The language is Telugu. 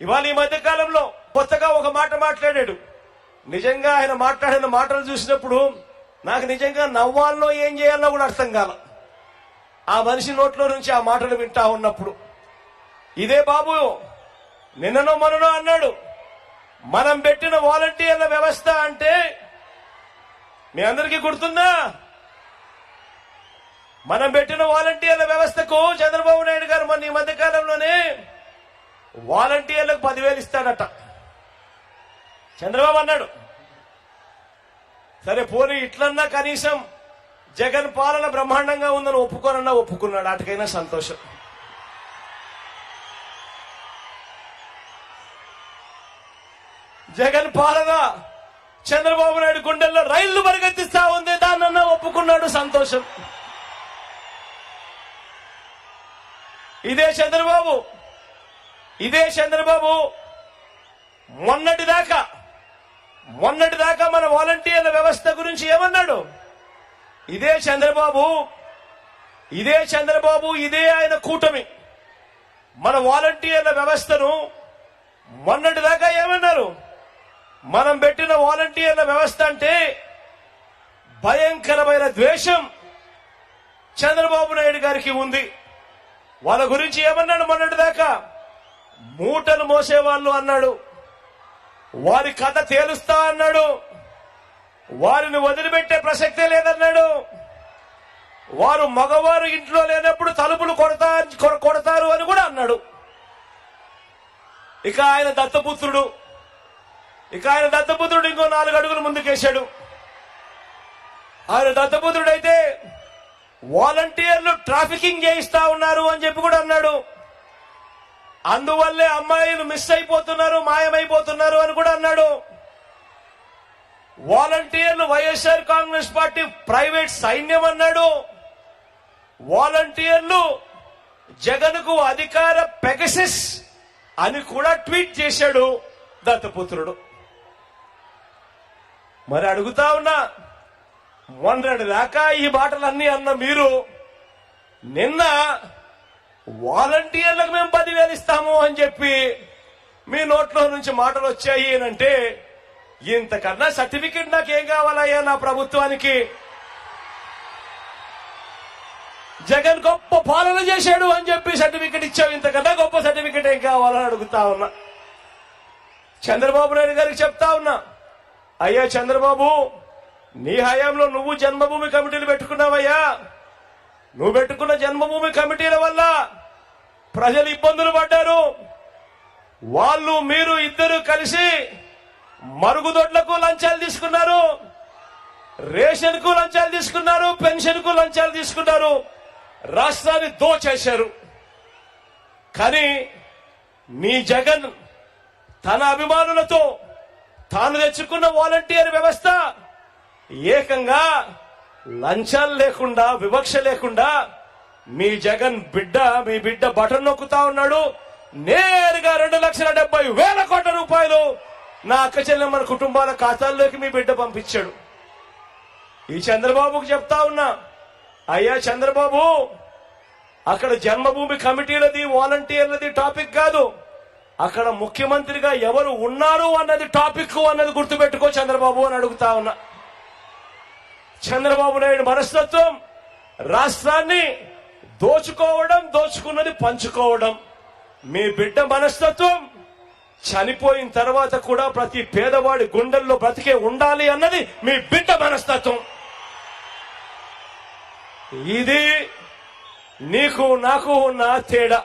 ఇవాళ ఈ మధ్య కాలంలో కొత్తగా ఒక మాట మాట్లాడాడు. నిజంగా ఆయన మాట్లాడిన మాటలు చూసినప్పుడు నాకు నిజంగా నవ్వాలో ఏం చేయాలో కూడా అర్థం కాల. ఆ మనిషి నోట్లో నుంచి ఆ మాటలు వింటా ఉన్నప్పుడు. ఇదే బాబు నిన్ననో మననో అన్నాడు మనం పెట్టిన వాలంటీర్ల వ్యవస్థ అంటే మీ అందరికీ గుర్తుందా? మనం పెట్టిన వాలంటీర్ల వ్యవస్థకు చంద్రబాబు నాయుడు గారు మన ఈ మధ్య కాలంలోనే వాలంటీర్లకు పదివేలు ఇస్తాడట. చంద్రబాబు అన్నాడు సరే పోనీ ఇట్లన్నా కనీసం జగన్ పాలన బ్రహ్మాండంగా ఉందని ఒప్పుకోనన్నా ఒప్పుకున్నాడు అటుకైనా సంతోషం. జగన్ పాలన చంద్రబాబు నాయుడు గుండెల్లో రైళ్ళు పరిగెత్తిస్తా ఉంది దాన్నన్నా ఒప్పుకున్నాడు సంతోషం. ఇదే చంద్రబాబు ఇదే చంద్రబాబు. మొన్నటి దాకా మొన్నటి దాకా మన వాలంటీర్ల వ్యవస్థ గురించి ఏమన్నాడు? ఇదే చంద్రబాబు ఇదే చంద్రబాబు ఇదే ఆయన కూటమి. మన వాలంటీర్ల వ్యవస్థను మొన్నటి దాకా ఏమన్నారు? మనం పెట్టిన వాలంటీర్ల వ్యవస్థ అంటే భయంకరమైన ద్వేషం చంద్రబాబు నాయుడు గారికి ఉంది. వాళ్ళ గురించి ఏమన్నాడు మొన్నటి మూటను మూటలు మోసేవాళ్ళు అన్నాడు. వారి కథ తేలుస్తా అన్నాడు. వారిని వదిలిపెట్టే ప్రసక్తే లేదన్నాడు. వారు మగవారు ఇంట్లో లేనప్పుడు తలుపులు కొడతా కొ- కొడతారు అని కూడా అన్నాడు. ఇక ఆయన దత్తపుత్రుడు. ఇక ఆయన దత్తపుత్రుడు ఇంకో నాలుగు అడుగులు ముందుకేశాడు. ఆయన దత్తపుత్రుడైతే వాలంటీర్లు ట్రాఫికింగ్ చేయిస్తా ఉన్నారు అని చెప్పి కూడా అన్నాడు. అందువల్లే అమ్మాయిలు మిస్ అయిపోతున్నారు మాయమైపోతున్నారు అని కూడా అన్నాడు. వాలంటీర్లు వైఎస్ఆర్ కాంగ్రెస్ పార్టీ ప్రైవేట్ సైన్యం అన్నాడు. వాలంటీర్లు జగన్కు అధికార పెగసిస్ అని కూడా ట్వీట్ చేశాడు దత్తపుత్రుడు. మరి అడుగుతా ఉన్నా మొన్నటి దాకా ఈ మాటలన్నీ అన్న మీరు నిన్న వాలంటీర్లకు మేము పదివేలు ఇస్తాము అని చెప్పి మీ నోట్లో నుంచి మాటలు వచ్చాయి అంటే ఇంతకన్నా సర్టిఫికెట్ నాకేం కావాలయ్యా నా ప్రభుత్వానికి? జగన్ గొప్ప పాలన చేశాడు అని చెప్పి సర్టిఫికెట్ ఇచ్చావు ఇంతకన్నా గొప్ప సర్టిఫికెట్ ఏం కావాలని అడుగుతా ఉన్నా. చంద్రబాబు నాయుడు గారికి చెప్తా ఉన్నా అయ్యా చంద్రబాబు నీ హయాంలో నువ్వు జన్మభూమి కమిటీలు పెట్టుకున్నావయ్యా. నువ్వు పెట్టుకున్న జన్మభూమి కమిటీల వల్ల ప్రజలు ఇబ్బందులు పడ్డారు. వాళ్ళు మీరు ఇద్దరు కలిసి మరుగుదొడ్లకు లంచాలు తీసుకున్నారు. రేషన్కు లంచాలు తీసుకున్నారు. పెన్షన్కు లంచాలు తీసుకున్నారు. రాష్ట్రాన్ని దోచేశారు. కానీ మీ జగన్ తన అభిమానులతో తాను తెచ్చుకున్న వాలంటీర్ వ్యవస్థ ఏకంగా లంచాలు లేకుండా వివక్ష లేకుండా మీ జగన్ బిడ్డ మీ బిడ్డ బటన్ నొక్కుతా ఉన్నాడు. నేరుగా రెండు లక్షల డెబ్బై వేల కోట్ల రూపాయలు నా అక్క చెల్లెమ్మల కుటుంబాల ఖాతాల్లోకి మీ బిడ్డ పంపించాడు. ఈ చంద్రబాబుకు చెప్తా ఉన్నా అయ్యా చంద్రబాబు అక్కడ జన్మభూమి కమిటీలది వాలంటీర్లది టాపిక్ కాదు. అక్కడ ముఖ్యమంత్రిగా ఎవరు ఉన్నారు అన్నది టాపిక్ అన్నది గుర్తుపెట్టుకో చంద్రబాబు అని అడుగుతా ఉన్నా. చంద్రబాబు నాయుడు మనస్తత్వం రాష్ట్రాన్ని దోచుకోవడం దోచుకున్నది పంచుకోవడం. మీ బిడ్డ మనస్తత్వం చనిపోయిన తర్వాత కూడా ప్రతి పేదవాడి గుండెల్లో బ్రతికే ఉండాలి అన్నది మీ బిడ్డ మనస్తత్వం. ఇది నీకు నాకు ఉన్న తేడా.